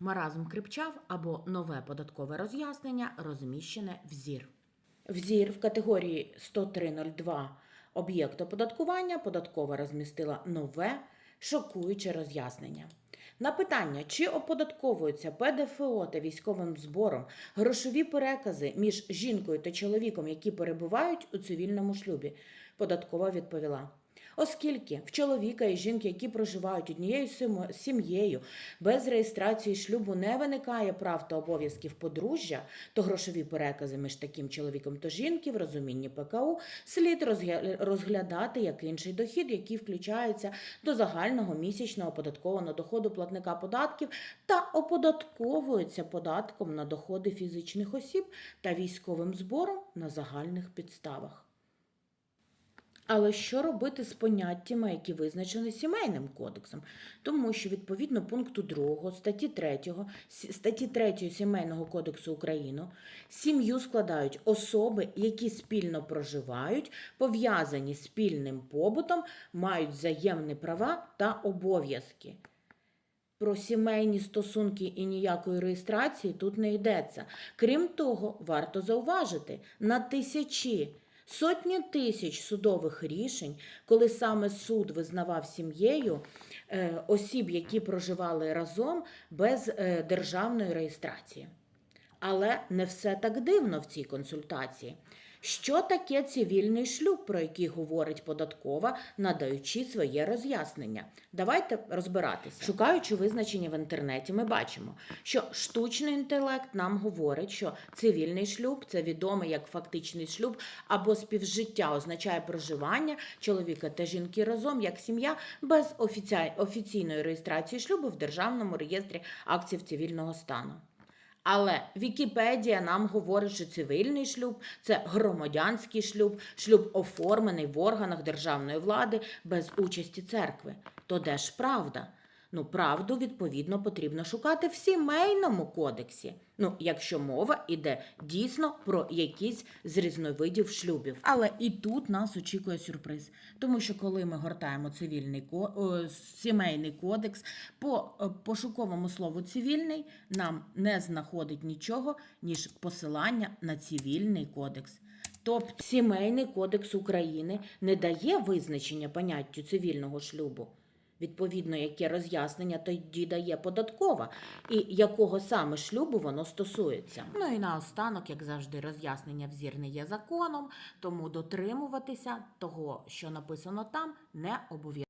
Маразм крипчав або нове податкове роз'яснення розміщене в ЗІР. Взір в категорії 103.02 об'єкт оподаткування податкова розмістила нове шокуюче роз'яснення. На питання, чи оподатковуються ПДФО та військовим збором грошові перекази між жінкою та чоловіком, які перебувають у цивільному шлюбі, податкова відповіла. Оскільки в чоловіка і жінки, які проживають однією сім'єю, без реєстрації шлюбу не виникає прав та обов'язків подружжя, то грошові перекази між таким чоловіком та жінки в розумінні ПКУ слід розглядати як інший дохід, який включається до загального місячного оподаткованого доходу платника податків та оподатковується податком на доходи фізичних осіб та військовим збором на загальних підставах. Але що робити з поняттями, які визначені сімейним кодексом? Тому що відповідно пункту 2 статті 3, статті 3 Сімейного кодексу України сім'ю складають особи, які спільно проживають, пов'язані спільним побутом, мають взаємні права та обов'язки. Про сімейні стосунки і ніякої реєстрації тут не йдеться. Крім того, варто зауважити на тисячі, сотні тисяч судових рішень, коли саме суд визнавав сім'єю е, осіб, які проживали разом без е, державної реєстрації. Але не все так дивно в цій консультації. Що таке цивільний шлюб, про який говорить податкова, надаючи своє роз'яснення? Давайте розбиратися. Шукаючи визначення в інтернеті, ми бачимо, що штучний інтелект нам говорить, що цивільний шлюб це відомий як фактичний шлюб або співжиття означає проживання чоловіка та жінки разом як сім'я без офіційної реєстрації шлюбу в державному реєстрі актів цивільного стану. Але Вікіпедія нам говорить, що цивільний шлюб це громадянський шлюб, шлюб оформлений в органах державної влади без участі церкви. То де ж правда? Ну, правду, відповідно, потрібно шукати в сімейному кодексі. Ну, якщо мова йде дійсно про якісь з різновидів шлюбів. Але і тут нас очікує сюрприз. Тому що коли ми гортаємо цивільний ко- о, сімейний кодекс, по е, пошуковому слову цивільний нам не знаходить нічого, ніж посилання на цивільний кодекс. Тобто сімейний кодекс України не дає визначення поняттю цивільного шлюбу. Відповідно, яке роз'яснення тоді дає податкова, і якого саме шлюбу воно стосується. Ну і наостанок, як завжди, роз'яснення взірне є законом, тому дотримуватися того, що написано там, не обов'язково.